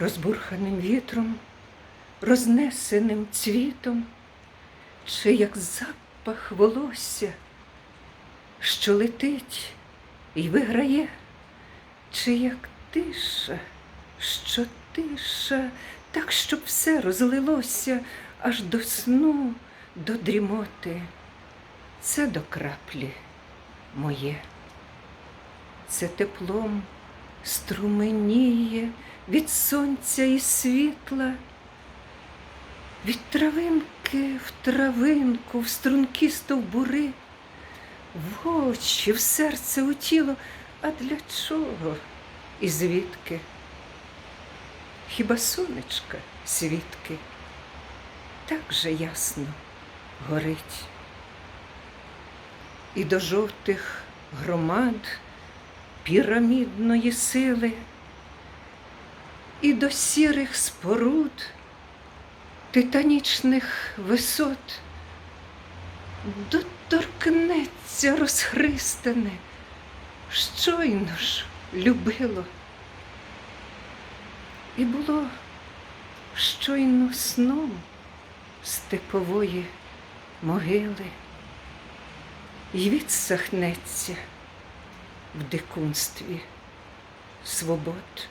розбурханим вітром, рознесеним цвітом, чи як запах волосся, що летить і виграє, чи як тиша, що тиша, так, щоб все розлилося аж до сну, до дрімоти. Це до краплі моє. Це теплом струменіє від сонця і світла, від травинки в травинку, в струнки стовбури, в очі, в серце, у тіло. А для чого і звідки? Хіба сонечка свідки так же ясно горить? І до жовтих громад пірамідної сили, і до сірих споруд, титанічних висот, доторкнеться розхристане, щойно ж любило. І було щойно сном степової могили, й відсахнеться в дикунстві свобод.